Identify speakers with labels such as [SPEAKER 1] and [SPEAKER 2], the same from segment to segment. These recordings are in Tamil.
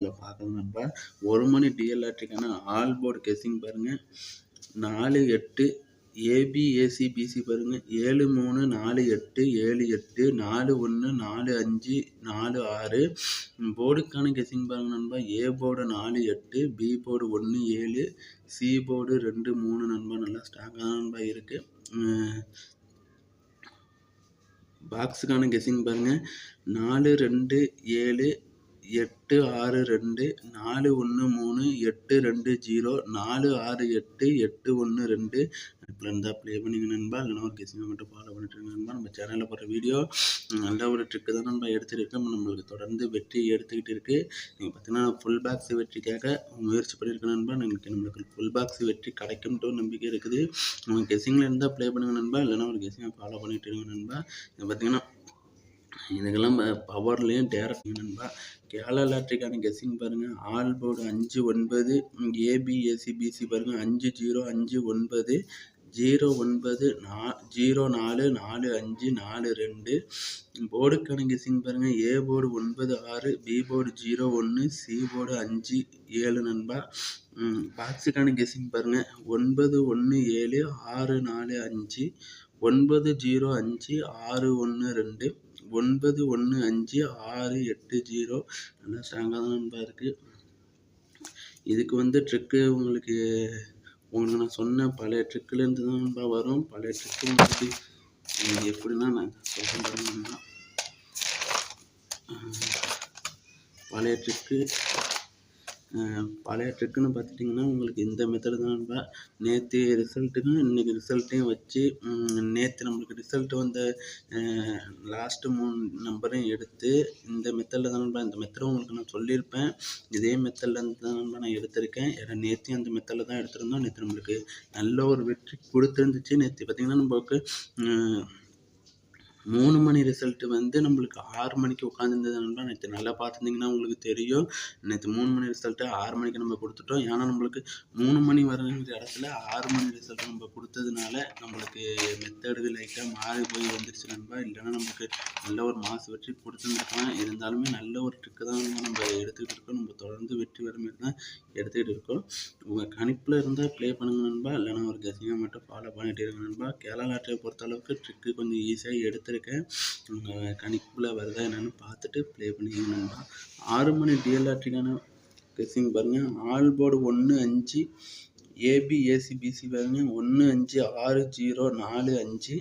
[SPEAKER 1] இதில் பார்க்கலாம் நம்ம. ஒரு மணி டிஎல்ஆர்டிக்கான ஆல் போர்டு கெஸ்ஸிங் பாருங்கள் நாலு எட்டு ஏபிஏசி பிசி பாருங்கள் ஏழு மூணு நாலு எட்டு ஏழு எட்டு நாலு ஒன்று நாலு அஞ்சு நாலு ஆறு. போர்டுக்கான கெஸ்ஸிங் பாருங்கள் நண்பா. ஏ போர்டு நாலு எட்டு பி போர்டு ஒன்று ஏழு சி போர்டு ரெண்டு மூணு நண்பா. நல்லா ஸ்ட்ராங்காக நண்பா இருக்குது பாக்ஸுக்கான கெஸ்ஸிங் பாருங்கள் நாலு ரெண்டு ஏழு எட்டு ஆறு ரெண்டு நாலு ஒன்று மூணு எட்டு ரெண்டு ஜீரோ நாலு ஆறு எட்டு எட்டு ஒன்று ரெண்டு. இப்போ இருந்தால் ப்ளே பண்ணிங்க நண்பா. இல்லைனா ஒரு மட்டும் ஃபாலோ பண்ணிட்டு இருங்க நண்பா. நம்ம சேனலில் போகிற வீடியோ நல்ல ஒரு ட்ரிக்கு தான் நம்ம எடுத்துருக்கோம் நம்மளுக்கு தொடர்ந்து வெற்றி எடுத்துக்கிட்டு இருக்குது நீங்கள் பார்த்தீங்கன்னா ஃபுல் பாக்ஸ் வெற்றிக்காக முயற்சி பண்ணியிருக்கேன் நண்பா. எனக்கு நம்மளுக்கு ஃபுல் பாக்ஸ் வெற்றி கிடைக்கும்ட்டு நம்பிக்கை இருக்குது. உங்களுக்கு கெஸிங்கில் இருந்தால் ப்ளே பண்ணுங்க நண்பா. இல்லைனா ஒரு கெஸிங்கை ஃபாலோ பண்ணிட்டு இருங்க நண்பா. இது பார்த்தீங்கன்னா இதுக்கெல்லாம் பவர்லேயும் டேரக்ட் நண்பா. கேரளா லாட்ரிக்கான கெஸ்ஸிங் பாருங்கள் ஆல் போர்டு அஞ்சு ஒன்பது ஏபிஎஸ்சி பிசி பாருங்கள் அஞ்சு ஜீரோ அஞ்சு ஒன்பது ஜீரோ ஒன்பது நா ஜீரோ நாலு நாலு அஞ்சு நாலு ரெண்டு. போர்டுக்கான கெஸ்ஸிங் பாருங்கள் ஏ போர்டு ஒன்பது ஆறு பி போர்டு ஜீரோ ஒன்று சி போர்டு அஞ்சு ஏழு நண்பா. பாக்ஸுக்கான கெஸ்ஸிங் பாருங்கள் ஒன்பது ஒன்று ஏழு ஆறு நாலு அஞ்சு. ஒன்பது ஜீரோ அஞ்சு ஆறு ஒன்று ரெண்டு. ஒன்பது ஒன்று அஞ்சு ஆறு எட்டு ஜீரோ. நல்லா ஸ்ட்ராங்காக தான் நண்பா இருக்குது இதுக்கு வந்து ட்ரிக்கு உங்களுக்கு உங்களுக்கு நான் சொன்ன பழைய ட்ரிக்குலேருந்து தான் நண்பா வரும். பழைய ட்ரிக்கு உங்களுக்கு எப்படின்னா நான் சொல்கிறேன் பழைய ட்ரிக்கு பழைய ட்ரிக்குன்னு பார்த்துட்டிங்கன்னா உங்களுக்கு இந்த மெத்தடு தான் நண்பா. நேற்று ரிசல்ட்டுக்கும் இன்றைக்கி ரிசல்ட்டையும் வச்சு நேற்று நம்மளுக்கு ரிசல்ட்டு வந்த லாஸ்ட்டு மூணு நம்பரையும் எடுத்து இந்த மெத்தடில் தான் நண்பா இந்த மெத்தடை உங்களுக்கு நான் சொல்லியிருப்பேன். இதே மெத்தட்லேருந்து தான் நண்பா நான் எடுத்திருக்கேன். ஏன்னா நேற்றையும் அந்த மெத்தடில் தான் எடுத்திருந்தோம். நேற்று நம்மளுக்கு நல்ல ஒரு வெற்றி கொடுத்துருந்துச்சு. நேற்று பார்த்திங்கன்னா நம்மளுக்கு மூணு மணி ரிசல்ட்டு வந்து நம்மளுக்கு ஆறு மணிக்கு உட்காந்துருந்ததுன்னா நேற்று நல்லா பார்த்துருந்தீங்கன்னா உங்களுக்கு தெரியும். நேற்று மூணு மணி ரிசல்ட்டு ஆறு மணிக்கு நம்ம கொடுத்துட்டோம். ஏன்னா நம்மளுக்கு மூணு மணி வரங்கிற இடத்துல ஆறு மணி ரிசல்ட் நம்ம கொடுத்ததுனால நம்மளுக்கு மெத்தடு லைட்டாக மாறி போய் வந்துருச்சு நண்பா. இல்லைன்னா நம்மளுக்கு நல்ல ஒரு மாசு வெற்றி கொடுத்துருந்துருக்கலாம். இருந்தாலுமே நல்ல ஒரு ட்ரிக்கு தான் நம்ம எடுத்துக்கிட்டு இருக்கோம். நம்ம தொடர்ந்து வெற்றி வர மாதிரி தான் எடுத்துக்கிட்டு இருக்கோம். உங்கள் கணிப்பில் இருந்தால் ப்ளே பண்ணுங்க நண்பா. இல்லைன்னா ஒரு கசிங்காக மட்டும் ஃபாலோ பண்ணிகிட்டே இருங்க நண்பா. கேரளா லாட்டரியை பொறுத்தளவுக்கு ட்ரிக்கு கொஞ்சம் ஈஸியாக எடுத்துரு இருக்கேன் உங்கள் கணிப்பில் வருதா என்னென்னு பார்த்துட்டு ப்ளே பண்ணிக்கணும்னா ஆறு மணி டிஎல்ஆர்டிக்கான கெஸ்ஸிங் பாருங்கள் ஆல் போர்டு ஒன்று அஞ்சு ஏபி ஏசிபிசி பாருங்கள் ஒன்று அஞ்சு ஆறு ஜீரோ நாலு அஞ்சு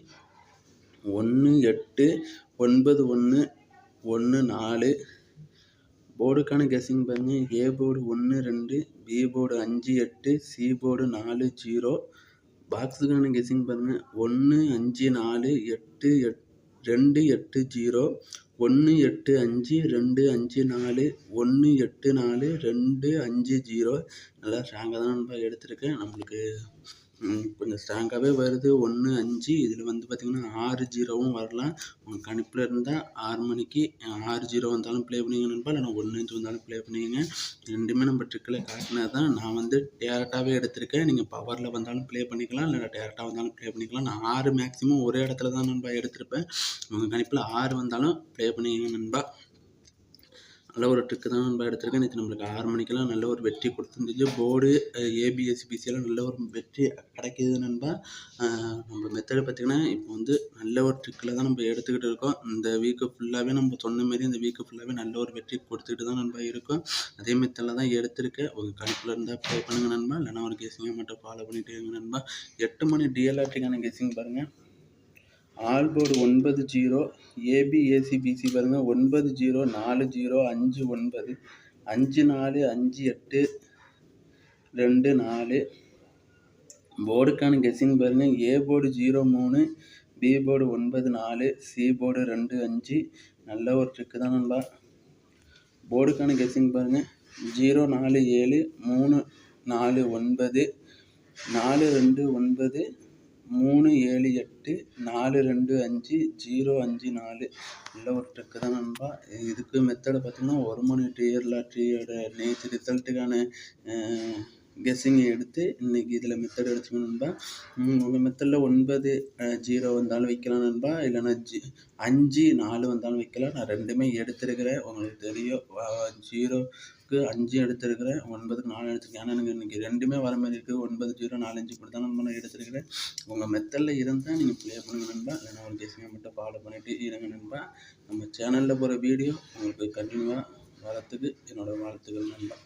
[SPEAKER 1] ஒன்று எட்டு ஒன்பது ஒன்று ஒன்று நாலு. போர்டுக்கான கெஸ்ஸிங் பாருங்கள் ஏ போர்டு ஒன்று ரெண்டு பி போர்டு அஞ்சு எட்டு சி போர்டு நாலு ஜீரோ பாக்ஸுக்கான கெஸ்ஸிங் பாருங்கள் ஒன்று அஞ்சு நாலு எட்டு எட்டு ரெண்டு எட்டு ஜீரோ ஒன்று எட்டு அஞ்சு ரெண்டு அஞ்சு நாலு ஒன்று எட்டு நாலு ரெண்டு அஞ்சு ஜீரோ. நல்லா ஸ்ட்ராங்காக தான் நண்பா எடுத்திருக்கேன். நம்மளுக்கு கொஞ்சம் ஸ்ட்ராங்காகவே வருது. ஒன்று அஞ்சு. இதில் வந்து பார்த்திங்கன்னா ஆறு ஜீரோவும் வரலாம். உங்கள் கணிப்பில் இருந்தால் ஆறு மணிக்கு ஆறு ஜீரோ வந்தாலும் ப்ளே பண்ணிங்க நண்பா. இல்லைனா ஒன்று அஞ்சு வந்தாலும் ப்ளே பண்ணிங்க ரெண்டுமே நம்ம ட்ரிக்கில் காட்டினா தான் நான் வந்து டேரெக்டாகவே எடுத்திருக்கேன். நீங்கள் பவரில் வந்தாலும் ப்ளே பண்ணிக்கலாம். இல்லை டேரெக்டாக வந்தாலும் ப்ளே பண்ணிக்கலாம். நான் ஆறு மேக்ஸிமம் ஒரே இடத்துல தான் நண்பா எடுத்திருப்பேன். உங்கள் கணிப்பில் ஆறு வந்தாலும் ப்ளே பண்ணிங்க நண்பா. நல்ல ஒரு ட்ரிக்கு தான் நம்ம எடுத்திருக்கேன். நேற்று நம்மளுக்கு ஆறு மணிக்கெல்லாம் நல்ல ஒரு வெற்றி கொடுத்துருந்துச்சு. போர்டு ஏபிஎஸ்பிசியெல்லாம் நல்ல ஒரு வெற்றி கிடைக்கிது நண்பா. நம்ம மெத்தடை பார்த்திங்கன்னா இப்போ வந்து நல்ல ஒரு ட்ரிக்கில் தான் நம்ம எடுத்துக்கிட்டு இருக்கோம். இந்த வீக்கு ஃபுல்லாகவே நம்ம சொன்ன மாரி இந்த வீக்கு ஃபுல்லாகவே நல்ல ஒரு வெற்றி கொடுத்துக்கிட்டு தான் நண்பா இருக்கும். அதே மெத்தடில் தான் எடுத்திருக்கேன். உங்கள் கணிப்பில் இருந்தால் ப்ளே பண்ணுங்கள் நண்பா. இல்லைனா ஒரு கெஸிங்கை மட்டும் ஃபாலோ பண்ணிகிட்டே இருங்க நண்பா. எட்டு மணி டிஎல்ஆர்டிக்கான கெஸிங் பாருங்கள் ஆல்போர்டு ஒன்பது ஜீரோ ஏபிஏசிபிசி பிசி பாருங்கள் ஒன்பது ஜீரோ நாலு ஜீரோ அஞ்சு ஒன்பது அஞ்சு நாலு அஞ்சு எட்டு ரெண்டு நாலு. போர்டுக்கான கெஸ்ஸிங் பாருங்கள் ஏ போர்டு ஜீரோ மூணு பி போர்டு ஒன்பது நாலு சி போர்டு ரெண்டு அஞ்சு. நல்ல ஒரு ட்ரிக்கு தான் நண்பா. போர்டுக்கான கெஸ்ஸிங் பாருங்கள் ஜீரோ நாலு ஏழு மூணு நாலு ஒன்பது நாலு ரெண்டு ஒன்பது மூணு ஏழு எட்டு நாலு ரெண்டு அஞ்சு ஜீரோ அஞ்சு நாலு நல்ல ஒரு ட்ரிக்கு தான் நண்பா. இதுக்கு மெத்தடை பார்த்திங்கன்னா ஒரு மணி டிஎர் லாட்ரியோட நேற்று ரிசல்ட்டுக்கான கெஸ்ஸிங்கை எடுத்து இன்றைக்கி இதில் மெத்தட் எடுத்துக்கணும் நண்பா. உங்கள் மெத்தடில் ஒன்பது ஜீரோ வந்தாலும் வைக்கலாம் நண்பா. இல்லைன்னா ஜி அஞ்சு நாலு வந்தாலும் வைக்கலாம். நான் ரெண்டுமே எடுத்துருக்கிறேன். உங்களுக்கு தெரியும். ஜீரோ எட்டுக்கு அஞ்சு எடுத்திருக்கிறேன் ஒன்பதுக்கு நாலு எடுத்திருக்கேன். ஆனால் எனக்கு இன்றைக்கி ரெண்டுமே வர மாதிரி இருக்குது ஒன்பது ஜீரோ நாலஞ்சு இப்படி தான் நம்ம நான் எடுத்திருக்கிறேன். உங்கள் மெத்தடில் இருந்தால் நீங்கள் ப்ளே பண்ணுங்க நண்பா. இல்லைனா ஒரு கேசிங்க மட்டும் ஃபாலோ பண்ணிவிட்டு இருங்க நண்பா. நம்ம சேனலில் போகிற வீடியோ உங்களுக்கு கண்டினியூவாக வரத்துக்கு என்னோடய வாழ்த்துக்கள் நண்பா.